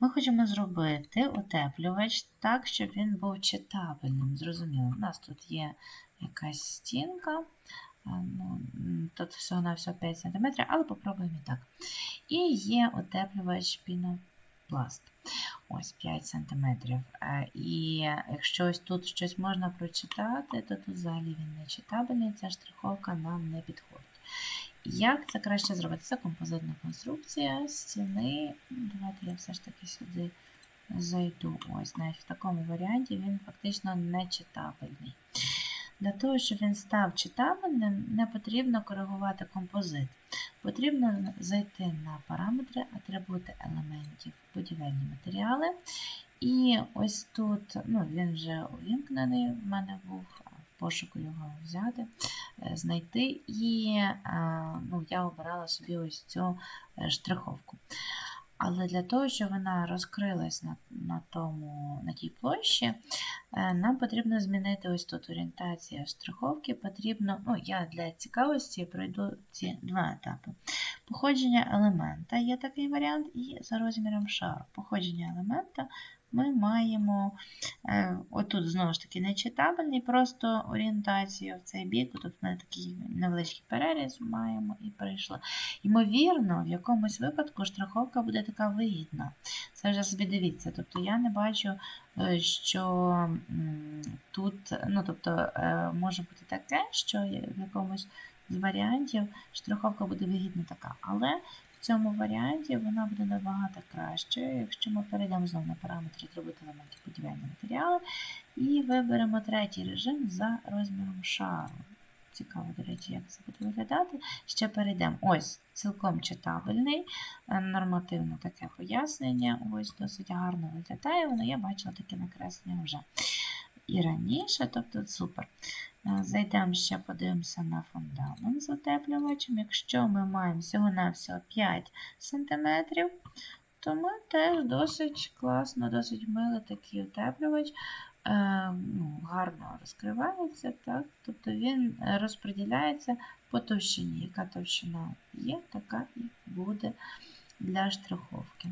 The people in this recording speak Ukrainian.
Ми хочемо зробити утеплювач так, щоб він був читабельним. Зрозуміло, у нас тут є якась стінка. Ну, тут всього на всього 5 см, але попробуємо і так. І є утеплювач пінопласт. Ось 5 см. І якщо ось тут щось можна прочитати, то тут взагалі він не читабельний, ця штриховка нам не підходить. Як це краще зробити? Це композитна конструкція стіни. Давайте я все ж таки сюди зайду. Ось, навіть в такому варіанті він фактично не читабельний. Для того, щоб він став читабельним, не потрібно коригувати композит. Потрібно зайти на параметри, атрибути елементів, будівельні матеріали. І ось тут, ну, він вже увімкнений, в мене був пошуку його взяти, е, знайти. І е, ну, я обирала собі ось цю е, штриховку. Але для того, щоб вона розкрилась на, на, тому, на тій площі, нам потрібно змінити ось тут орієнтація штриховки. Потрібно, ну, я для цікавості пройду ці два етапи. Походження елемента є такий варіант, і за розміром шару. Походження елемента ми маємо е, отут знову ж таки нечитабельний, просто орієнтацію в цей бік. Тут ми такий невеличкий переріз маємо і прийшло. Ймовірно, в якомусь випадку штриховка буде така вигідна. Це вже собі дивіться. Тобто я не бачу, е, що тут, ну тобто, е, може бути таке, що в якомусь з варіантів штриховка буде вигідна така. Але в цьому варіанті вона буде набагато краще, якщо ми перейдемо знову на параметри атрибути елементів будівельні матеріали і виберемо третій режим за розміром шару. Цікаво, до речі, як це буде виглядати. Ще перейдемо. Ось, цілком читабельний, е, нормативно таке пояснення. Ось досить гарно виглядає. Воно я бачила таке накреслення вже і раніше, тобто супер. Е, Зайдемо ще, подивимося на фундамент з утеплювачем. Якщо ми маємо всього-навсього 5 см, то ми теж досить класно, досить милий такий утеплювач. Е, ну, гарно розкривається, так? тобто він розподіляється по товщині. Яка товщина є, така і буде для штриховки.